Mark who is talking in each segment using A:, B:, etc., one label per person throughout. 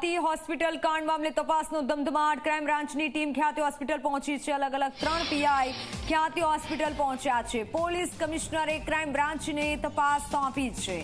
A: ખ્યાતિ હોસ્પિટલ કાંડ મામલે તપાસનો ધમધમાટ. ક્રાઇમ બ્રાન્ચની ટીમ ખ્યાતિ હોસ્પિટલ પહોંચી છે. અલગ અલગ ત્રણ પીઆઈ ખ્યાતિ હોસ્પિટલ પહોંચ્યા છે. પોલીસ કમિશનરે ક્રાઇમ બ્રાન્ચને તપાસ સોંપી છે.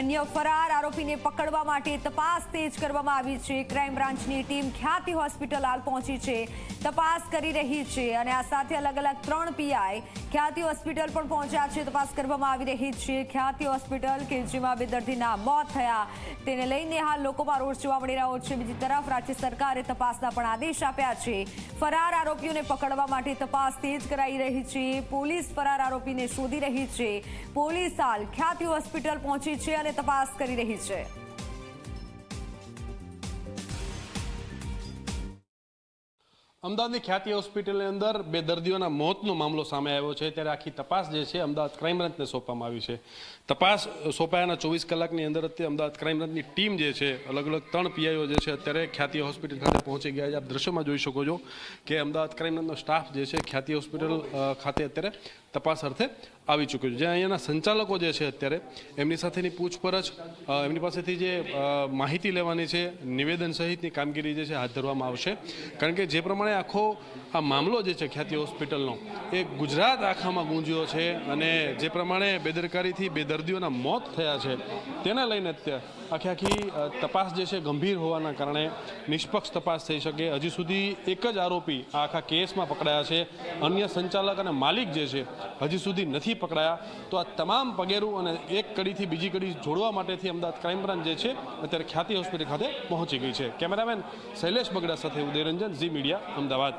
A: અન્ય ફરાર આરોપીને પકડવા માટે તપાસ તેજ કરવામાં આવી છે. ક્રાઇમ બ્રાન્ચની ટીમ ખ્યાતિ હોસ્પિટલ હાલ પહોંચી છે. તપાસ કરી રહી છે અને આ સાથે અલગ અલગ ત્રણ પીઆઈ ખ્યાતિ હોસ્પિટલ પણ પહોંચ્યા છે. તપાસ કરવામાં આવી રહી છે. ખ્યાતિ હોસ્પિટલ કે જેમાં બે દર્દીના મોત થયા, તેને લઈને હાલ લોકોમાં રોષ જોવા મળી રહ્યો છે બીજી તરફ રાજ્ય સરકારે તપાસના પણ આદેશ આપ્યા છે. ફરાર આરોપીઓને પકડવા માટે તપાસ તેજ કરાઈ રહી છે. પોલીસ ફરાર આરોપીને શોધી રહી છે. પોલીસ હાલ ખ્યાતિ હોસ્પિટલ પહોંચી છે અને તપાસ કરી રહી છે.
B: અમદાવાદની ખ્યાતિ હોસ્પિટલની અંદર બે દર્દીઓના મોતનો મામલો સામે આવ્યો છે. ત્યારે આખી તપાસ જે છે અમદાવાદ ક્રાઇમ બ્રાન્ચને સોંપવામાં આવી છે. તપાસ સોંપાયાના ચોવીસ કલાકની અંદર અત્યારે અમદાવાદ ક્રાઇમ બ્રાન્ચની ટીમ જે છે અલગ અલગ ત્રણ પીઆઈઓ જે છે, અત્યારે ખ્યાતિ હોસ્પિટલ ખાતે પહોંચી ગયા છે. આપ દ્રશ્યમાં જોઈ શકો છો કે અમદાવાદ ક્રાઇમ બ્રાન્ચનો સ્ટાફ જે છે, ખ્યાતિ હોસ્પિટલ ખાતે અત્યારે તપાસ અર્થે આવી ચૂક્યો છે. જ્યાં અહીંયાના સંચાલકો જે છે અત્યારે એમની સાથેની પૂછપરછ એમની પાસેથી જે માહિતી લેવાની છે, નિવેદન સહિતની કામગીરી જે છે હાથ ધરવામાં આવશે. કારણ કે જે પ્રમાણે આખો આ મામલો જે છે ખ્યાતિ હોસ્પિટલનો, એ ગુજરાત આખામાં ગુંજ્યો છે અને જે પ્રમાણે બેદરકારીથી બે દર્દીઓના મોત થયા છે, તેને લઈને આખી આખી તપાસ જે છે ગંભીર હોવાના કારણે નિષ્પક્ષ તપાસ થઈ શકે. હજી સુધી એક જ આરોપી આ આખા કેસમાં પકડાયા છે. અન્ય સંચાલક અને માલિક જે છે હજી સુધી નથી પકડાયા. તો આ તમામ પગેરું અને એક કડીથી બીજી કડી જોડવા માટેથી અમદાવાદ ક્રાઇમ બ્રાન્ચ જે છે અત્યારે ખ્યાતિ હોસ્પિટલ ખાતે પહોંચી ગઈ છે. કેમેરામેન શૈલેષ બગડા સાથે ઉદયરંજન, ઝી મીડિયા, અમદાવાદ.